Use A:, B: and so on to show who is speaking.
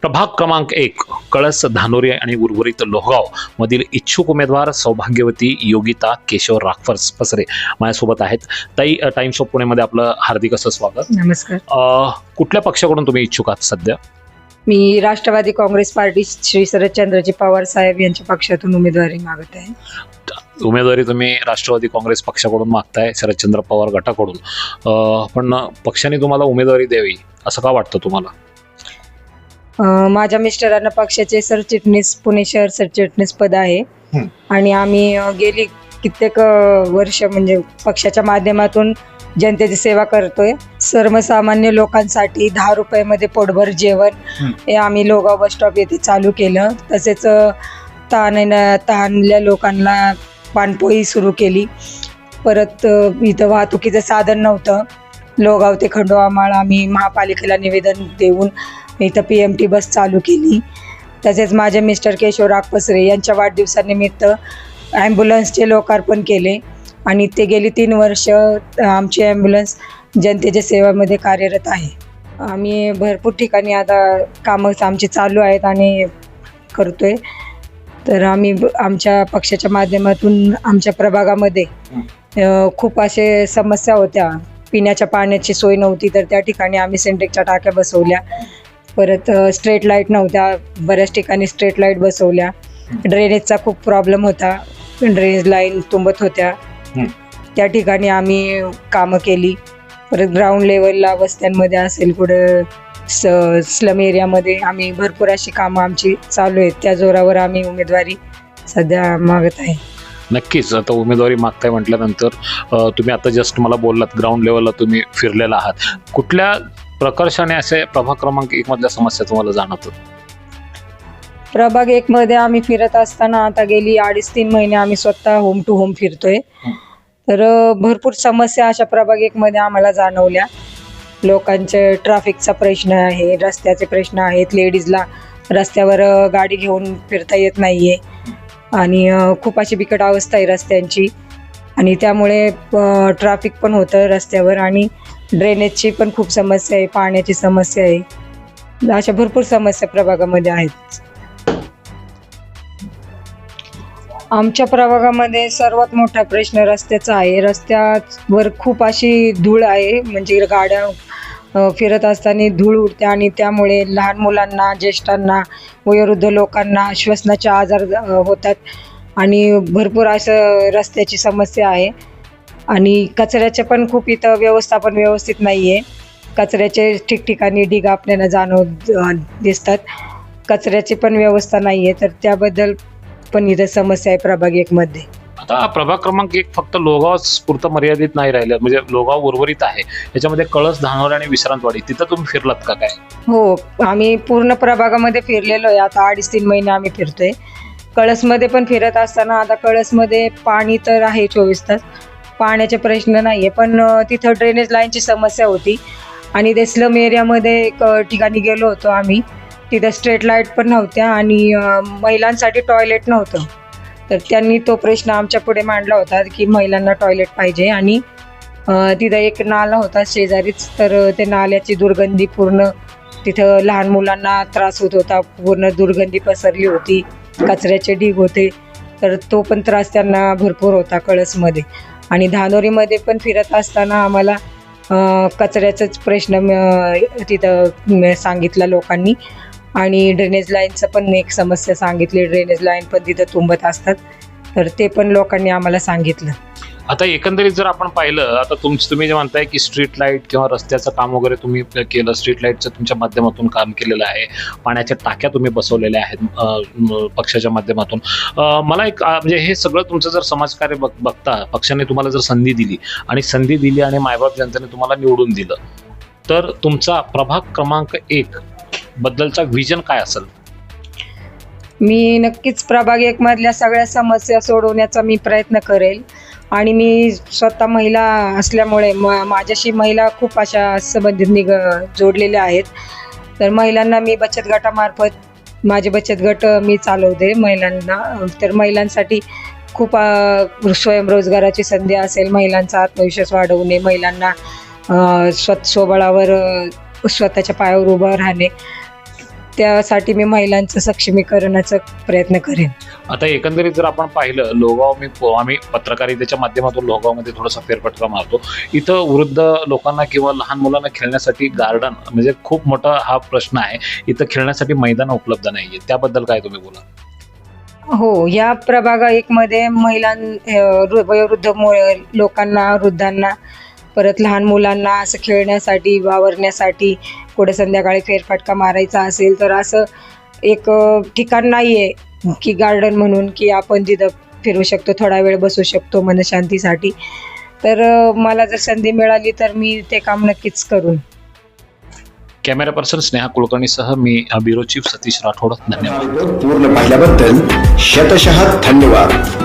A: प्रभाग क्रमांक एक कळस धानोरी आणि उर्वरित लोहगाव मधील इच्छुक उमेदवार सौभाग्यवती योगिता केशव राखफर्स पसरे माझ्यासोबत आहेत. ताई अ, टाइम्स ऑफ पुणेमध्ये आपलं हार्दिक असं स्वागत.
B: नमस्कार.
A: अ, कुठल्या पक्षाकडून तुम्ही इच्छुक आहात सध्या?
B: मी राष्ट्रवादी काँग्रेस पार्टी श्री शरदचंद्रजी पवार साहेब यांच्या पक्षातून उमेदवारी मागत आहे.
A: उमेदवारी तुम्ही राष्ट्रवादी काँग्रेस पक्षाकडून मागताय शरदचंद्र पवार गटाकडून. अ, पण पक्षाने तुम्हाला उमेदवारी द्यावी असं का वाटतं तुम्हाला?
B: माझ्या मिस्टरांना पक्षाचे सरचिटणीस पुणे शहर सरचिटणीस पद आहे. आणि आम्ही गेली कित्येक वर्ष म्हणजे पक्षाच्या माध्यमातून जनतेची सेवा करतोय. सर्वसामान्य लोकांसाठी दहा रुपयामध्ये पोटभर जेवण
A: हं.
B: आम्ही लोगाव बस स्टॉप येथे चालू केलं. तसेच ताण ताणल्या लोकांना पाणपोई सुरू केली. परत इथं वाहतुकीचं साधन नव्हतं. लोगाव ते खंडोबामाळ आम्ही महापालिकेला निवेदन देऊन मी इथं पी एम टी बस चालू केली. तसेच माझे मिस्टर केशव रागपसरे यांच्या वाढदिवसानिमित्त ॲम्ब्युलन्सचे लोकार्पण केले. आणि ते गेली तीन वर्ष आमची ॲम्ब्युलन्स जनतेच्या सेवेमध्ये कार्यरत आहे. आम्ही भरपूर ठिकाणी आता कामं आमची चालू आहेत आणि करतो आहे तर आम्ही आमच्या पक्षाच्या माध्यमातून आमच्या प्रभागामध्ये खूप असे समस्या होत्या. पिण्याच्या पाण्याची सोय नव्हती तर त्या ठिकाणी आम्ही सिंटेकच्या टाक्या बसवल्या. परत स्ट्रेट लाइट नव्हत्या. बऱ्याच ठिकाणी स्ट्रेट लाइट बसवल्या. ड्रेनेजचा खूप प्रॉब्लेम होता. ड्रेनेज लाईन तुंबत होत्या. त्या ठिकाणी आम्ही कामं केली. परत ग्राउंड लेवलला वस्त्यांमध्ये असेल कुठं स स्लम एरियामध्ये आम्ही भरपूर अशी कामं आमची चालू आहेत. त्या जोरावर आम्ही उमेदवारी सध्या मागत आहे.
A: नक्कीच. आता उमेदवारी मागताय म्हटल्यानंतर तुम्ही आता जस्ट मला बोललात ग्राउंड लेवलला तुम्ही फिरलेला आहात. कुठल्या प्रकर्षाने असे प्रभाग क्रमांक एक मधल्या समस्या तुम्हाला जाणवतात
B: प्रभाग एक मध्ये आम्ही फिरत असताना आता गेली अडीच तीन महिने आम्ही स्वतः होम टू होम फिरतोय. तर अ, भरपूर समस्या अशा प्रभाग एक मध्ये आम्हाला जाणवल्या. लोकांचे ट्रॅफिकचा प्रश्न आहे रस्त्याचे प्रश्न आहेत लेडीजला रस्त्यावर अ, गाडी घेऊन फिरता येत नाहीये. आणि अ, खूप अशी बिकट अवस्था आहे रस्त्यांची. आणि त्यामुळे ट्रॅफिक पण होतं रस्त्यावर आणि ड्रेनेजची पण खूप समस्या आहे पाण्याची समस्या आहे. अशा भरपूर समस्या प्रभागामध्ये आहेत. आमच्या प्रभागामध्ये सर्वात मोठा प्रश्न रस्त्याचा आहे. रस्त्यावर खूप अशी धूळ आहे म्हणजे गाड्या फिरत असताना धूळ उडते आणि त्यामुळे लहान मुलांना ज्येष्ठांना वयोवृद्ध लोकांना श्वसनाचे आजार होतात. आणि भरपूर असं रस्त्याची समस्या आहे. आणि कचऱ्याचे पण खूप इथं व्यवस्थापन व्यवस्थित नाही आहे कचऱ्याचे ठिकठिकाणी ढीग आपल्याला जाणव दिसतात. कचऱ्याची पण व्यवस्था नाही आहे तर त्याबद्दल पण इथं समस्या आहे प्रभाग एकमध्ये
A: आता प्रभाग क्रमांक एक फक्त लोगाव पुरतं मर्यादित नाही राहिलं. म्हणजे लोगाव उर्वरित आहे. याच्यामध्ये कळस धानोर आणि विश्रांतवाडी. तिथं तुम्ही फिरलात का काय?
B: हो आम्ही पूर्ण प्रभागामध्ये फिरलेलो आहे. आता अडीच तीन महिने आम्ही फिरतोय. कळसमध्ये पण फिरत असताना आता कळसमध्ये पाणी तर आहे चोवीस तास. पाण्याचे प्रश्न नाही आहे पण तिथं ड्रेनेज लाईनची समस्या होती. आणि ते स्लम एरियामध्ये एक ठिकाणी गेलो होतो आम्ही. तिथं स्ट्रेट लाइट पण नव्हत्या आणि महिलांसाठी टॉयलेट नव्हतं. तर त्यांनी तो प्रश्न आमच्या पुढे मांडला होता की महिलांना टॉयलेट पाहिजे आणि तिथं एक नाला होता शेजारीच. तर ते नाल्याची दुर्गंधी पूर्ण तिथं लहान मुलांना त्रास होत होता. पूर्ण दुर्गंधी पसरली होती. कचऱ्याचे ढीग होते. तर तो पण त्रास त्यांना भरपूर होता कळसमध्ये. आणि धानोरीमध्ये पण फिरत असताना आम्हाला कचऱ्याचाच प्रश्न तिथं सांगितला लोकांनी. आणि ड्रेनेज लाईनचं पण एक समस्या सांगितली. ड्रेनेज लाईन पण तिथं तुंबत असतात. तर ते पण लोकांनी आम्हाला सांगितलं.
A: आता एकंदरीत जर आपण पाहिलं आता तुमचं तुम्ही जे म्हणताय की स्ट्रीट लाइट किंवा रस्त्याचं काम वगैरे तुम्ही केलं स्ट्रीट लाईटचं तुमच्या माध्यमातून काम केलेलं आहे. पाण्याच्या टाक्या तुम्ही बसवलेल्या आहेत पक्षाच्या माध्यमातून. मला एक म्हणजे हे सगळं तुमचं जर समाजकार्य बघ बघता पक्षाने तुम्हाला जर संधी दिली आणि संधी दिली आणि मायबाप जनतेने तुम्हाला निवडून दिलं तर तुमचा प्रभाग क्रमांक एक बद्दलचा विजन काय असेल?
B: मी नक्कीच प्रभाग एक मधल्या सगळ्या समस्या सोडवण्याचा मी प्रयत्न करेल. आणि मी स्वतः महिला असल्यामुळे म माझ्याशी महिला खूप अशा संबंधित निग जोडलेल्या आहेत. तर महिलांना मी बचत गटामार्फत माझे बचत गट मी चालवते महिलांना. तर महिलांसाठी खूप स्वयंरोजगाराची संधी असेल महिलांचा आत्मविश्वास वाढवणे महिलांना स्वत स्व स्वबळावर स्वतःच्या पायावर उभं राहणे. त्यासाठी मी महिलांचं सक्षमीकरणाचा प्रयत्न करेन.
A: आता एकंदरीत जर आपण पाहिलं लोगाव मी आम्ही पत्रकारितेच्या माध्यमातून लोगावमध्ये थोडासा फेरफटका मारतो. इथं वृद्ध लोकांना किंवा लहान मुलांना खेळण्यासाठी गार्डन म्हणजे खूप मोठा हा प्रश्न आहे. इथं खेळण्यासाठी मैदान उपलब्ध नाहीये त्याबद्दल काय तुम्ही बोला
B: हो या प्रभाग एक मध्ये महिलां वयोवृद्ध लोकांना वृद्धांना परत लहान मुलांना असं खेळण्यासाठी वावरण्यासाठी कुठे संध्याकाळी फेरफटका मारायचा असेल तर असं एक ठिकाण नाही आहे की गार्डन म्हणून की आपण तिथं फिरू शकतो थोडा वेळ बसू शकतो मनशांतीसाठी. तर मला जर संधी मिळाली तर मी ते काम नक्कीच करून.
A: कॅमेरा पर्सन स्नेहा कुलकर्णीसह मी ब्युरो चीफ सतीश राठोड. धन्यवाद.
C: पूर्ण पाहिल्याबद्दल शतशः धन्यवाद.